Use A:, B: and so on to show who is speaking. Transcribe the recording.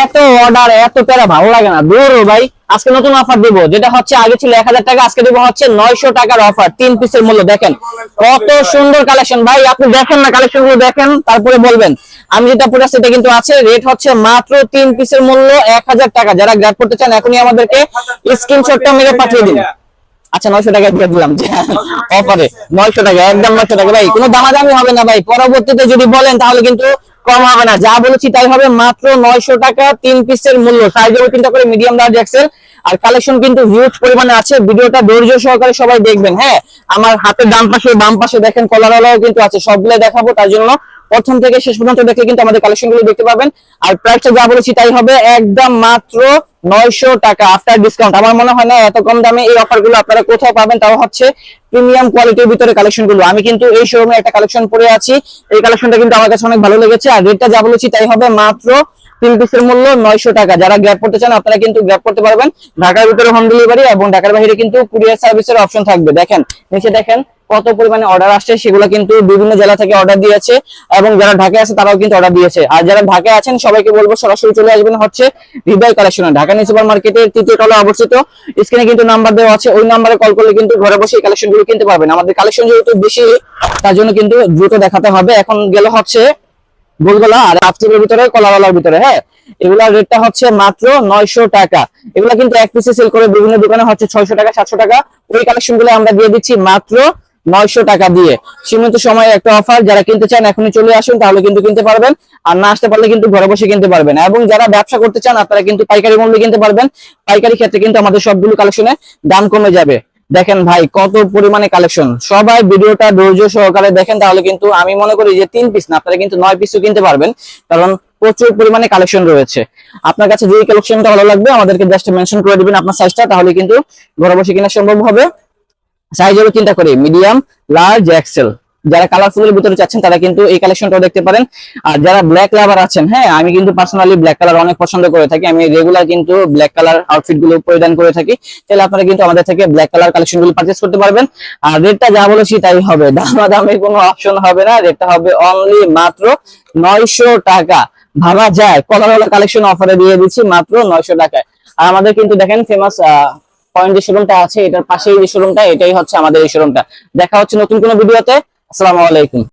A: এত অর্ডার এত প্যারা ভালো লাগে না। দূর ভাই, আজকে নতুন অফার দিব, যেটা হচ্ছে আগে ছিল এক হাজার টাকা, আজকে দিব হচ্ছে নয়শো টাকার অফার তিন পিসের মূল্য, দেখেন। কত সুন্দর কালেকশন ভাই, আপনি দেখেন না কালেকশনগুলো দেখেন, তারপরে বলবেন। আমি যেটা পরে সেটা কিন্তু আছে রেট হচ্ছে মাত্র তিন পিসের মূল্য এক হাজার টাকা। যারা গ্রাফ করতে চান, এখনই আমাদেরকে স্ক্রিনশটটা মেরে পাঠিয়ে দিন। আচ্ছা নয়শো টাকা দিয়ে দিলাম অফারে নয়শো টাকা, একদম নয়শো টাকা। ভাই, কোনো দামাদামি হবে না, ভাই। পরবর্তীতে যদি বলেন, তাহলে কিন্তু কম হবে না। যা বলেছি তাই হবে। মাত্র নয়শো টাকা তিন পিসের মূল্য। সাইজ হবে তিনটা করে মিডিয়াম লার্জ এক্সেল আর কালেকশন কিন্তু হিউজ পরিমাণে আছে। ভিডিওটা ধৈর্য সহকারে সবাই দেখবেন হ্যাঁ? আমার হাতের ডান পাশে, বাম পাশে দেখেন কলার আলাও কিন্তু আছে। সবগুলো দেখাবো তার জন্য। প্রথম থেকে শেষ পর্যন্ত দেখে কিন্তু আমাদের কালেকশনগুলো দেখতে পাবেন। আর প্রাইসটা যা বলেছি তাই হবে। একদম মাত্র নয়শো টাকা আফটার ডিসকাউন্ট আমার মনে হয় না এত কম দামে এই অফারগুলো আপনারা কোথাও পাবেন, তাও হচ্ছে প্রিমিয়াম কোয়ালিটির ভিতরে কালেকশনগুলো আমি কিন্তু এই শোরুমে একটা কালেকশন পরে আছি। এই কালেকশনটা কিন্তু আমার কাছে অনেক ভালো লেগেছে। আর রেটটা যা বলেছি তাই হবে মাত্র তিন পিসের মূল্য নয়শো টাকা। যারা গ্র্যাপ করতে চান, আপনারা কিন্তু গ্র্যাপ করতে পারবেন ঢাকার ভিতরে হোম ডেলিভারি এবং ঢাকার বাইরে কিন্তু কুরিয়ার সার্ভিসের অপশন থাকবে। দেখেন, নিচে দেখেন কত পরিমাণে অর্ডার আসছে, সেগুলো কিন্তু বিভিন্ন জেলা থেকে অর্ডার দিয়েছে এবং যারা ঢাকায় আছে তারাও কিন্তু অর্ডার দিয়েছে। আর যারা ঢাকায় আছেন, সবাইকে বলব সরাসরি চলে আসবেন হচ্ছে হৃদয় কালেকশনে ঢাকা নিউ সুপার মার্কেটের তৃতীয় তলা অবস্থিত। স্ক্রিনে কিন্তু নাম্বার দেওয়া আছে। ওই নাম্বারে কল করলে কিন্তু ঘরে বসে এই কালেকশনগুলো কিনতে পারবেন। আমাদের কালেকশন যেহেতু বেশি, তার জন্য কিন্তু দ্রুত দেখাতে হবে। এখন গেলে হচ্ছে গোলগোলা আর আপচের ভিতরে কলাওয়ালার ভিতরে হ্যাঁ? এগুলার রেটটা হচ্ছে মাত্র নয়শো টাকা। এগুলা কিন্তু এক পিসে সেল করে বিভিন্ন দোকানে হচ্ছে ছয়শো টাকা, সাতশো টাকা। ওই কালেকশনগুলো আমরা দিয়ে দিচ্ছি মাত্র নয়শো টাকা দিয়ে। সীমিত সময়ে একটা অফার যারা কিনতে চান এখনই চলে আসুন, তাহলে কিন্তু কিনতে পারবেন। আর না আসতে পারলে কিন্তু ঘরে বসে কিনতে পারবেন। এবং যারা ব্যবসা করতে চান, আপনারা কিন্তু পাইকারি মূল্যে কিনতে পারবেন। পাইকারি ক্ষেত্রে কিন্তু আমাদের সবগুলো কালেকশনে দাম কমে যাবে। দেখেন ভাই, কত পরিমাণে কালেকশন সবাই ভিডিওটা ধৈর্য সহকারে দেখেন, তাহলে কিন্তু আমি মনে করি যে তিন পিস না, আপনারা কিন্তু নয় পিসও কিনতে পারবেন। কারণ প্রচুর পরিমাণে কালেকশন রয়েছে। আপনার কাছে যে কালেকশনটা ভালো লাগবে, আমাদেরকে জাস্ট মেনশন করে দিবেন আপনার সাইজটা তাহলে কিন্তু ঘরে বসে কেনা সম্ভব হবে। সাইজ হলো তিনটা করে। মিডিয়াম লার্জ এক্সেল যারা কালারফুলের ভিতরে চাচ্ছেন, তারা কিন্তু এই কালেকশনটাও দেখতে পারেন। আর যারা ব্ল্যাক লাভার আছেন হ্যাঁ আমি কিন্তু পার্সোনালি ব্ল্যাক কালার অনেক পছন্দ করে থাকি। আমি রেগুলার কিন্তু ব্ল্যাক কালার আউটফিটগুলো পরিধান করে থাকি। তাহলে আপনারা কিন্তু আমাদের থেকে ব্ল্যাক কালার কালেকশনগুলো পারচেস করতে পারবেন। আর রেটটা যা বলেছি, তাই হবে। দামাদামের কোনো অপশন হবে না। রেটটা হবে অনলি মাত্র নয়শো টাকা। ভাবা যায়। কলারওয়ালা কালেকশন অফারে দিয়ে দিচ্ছি মাত্র নয়শো টাকায়। আর আমাদের কিন্তু দেখেন ফেমাস পয়েন্ট যে শোরুমটা আছে, এটার পাশেই যে শোরুমটা এটাই হচ্ছে আমাদের এই শোরুমটা দেখা হচ্ছে নতুন কোনো ভিডিওতে। আসসালামু আলাইকুম।